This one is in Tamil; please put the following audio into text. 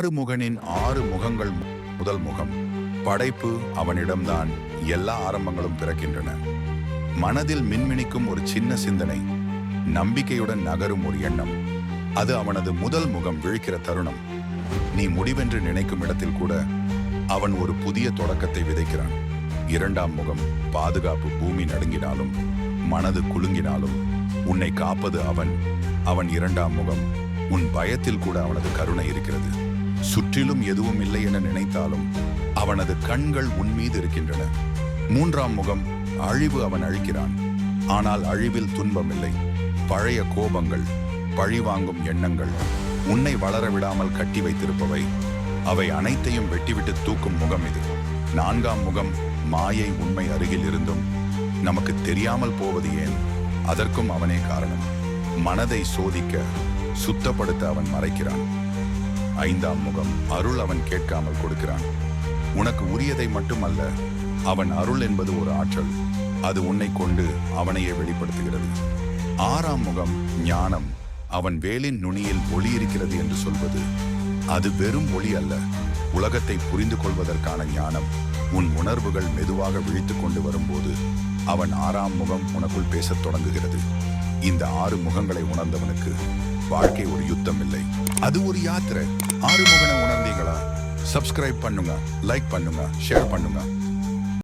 ஆறுமுகனின் ஆறு முகங்கள் முதல் முகம். படைப்பு அவனிடம்தான் எல்லா ஆரம்பங்களும் பிறக்கின்றன. மனதில் மின்மினிக்கும் ஒரு சின்ன சிந்தனை நம்பிக்கையுடன் நகரும் ஒரு எண்ணம். அது அவனது முதல் முகம் விழிக்கிற தருணம். நீ முடிவென்று நினைக்கும் இடத்தில் கூட அவன் ஒரு புதிய தொடக்கத்தை விதைக்கிறான். இரண்டாம் முகம் பாதுகாப்பு பூமி நடுங்கினாலும் மனது குலுங்கினாலும் உன்னை காப்பது அவன். அவன் இரண்டாம் முகம் உன் பயத்தில் கூட அவனது கருணை இருக்கிறது. சுற்றிலும் எதுவும் இல்லை என நினைத்தாலும் அவனது கண்கள் உன் மீது இருக்கின்றன. மூன்றாம் முகம் அழிவு அவன் அழிக்கிறான். ஆனால் அழிவில் துன்பம் இல்லை பழைய கோபங்கள் பழிவாங்கும் எண்ணங்கள் உன்னை வளர விடாமல் கட்டி வைத்திருப்பவை. அவை அனைத்தையும் வெட்டிவிட்டு தூக்கும் முகம் இது. நான்காம் முகம் மாயை உண்மை அருகில் இருந்தும் நமக்கு தெரியாமல் போவது ஏன்? அதற்கும் அவனே காரணம். மனதை சோதிக்க சுத்தப்படுத்த அவன் மறைக்கிறான். ஐந்தாம் முகம் அருள் அவன் கேட்காமல் கொடுக்கிறான். உனக்கு உரியதை மட்டுமல்ல அவன் அருள் என்பது ஒரு ஆற்றல். அது உன்னை கொண்டு அவனையே வெளிப்படுத்துகிறது. ஆறாம் முகம் ஞானம். அவன் வேலின் நுனியில் ஒளி இருக்கிறது என்று சொல்வது. அது வெறும் ஒளி அல்ல உலகத்தை புரிந்து கொள்வதற்கான ஞானம். உன் உணர்வுகள் மெதுவாக விழித்துக் கொண்டு வரும்போது அவன் ஆறாம் முகம் உனக்குள் பேசத் தொடங்குகிறது. இந்த ஆறு முகங்களை உணர்ந்தவனுக்கு வாழ்க்கை ஒரு யுத்தம் இல்லை அது ஒரு யாத்திரை. ஆறுமுகனை உணர்ந்தீங்களா? சப்ஸ்கிரைப் பண்ணுங்க லைக் பண்ணுங்க ஷேர் பண்ணுங்க.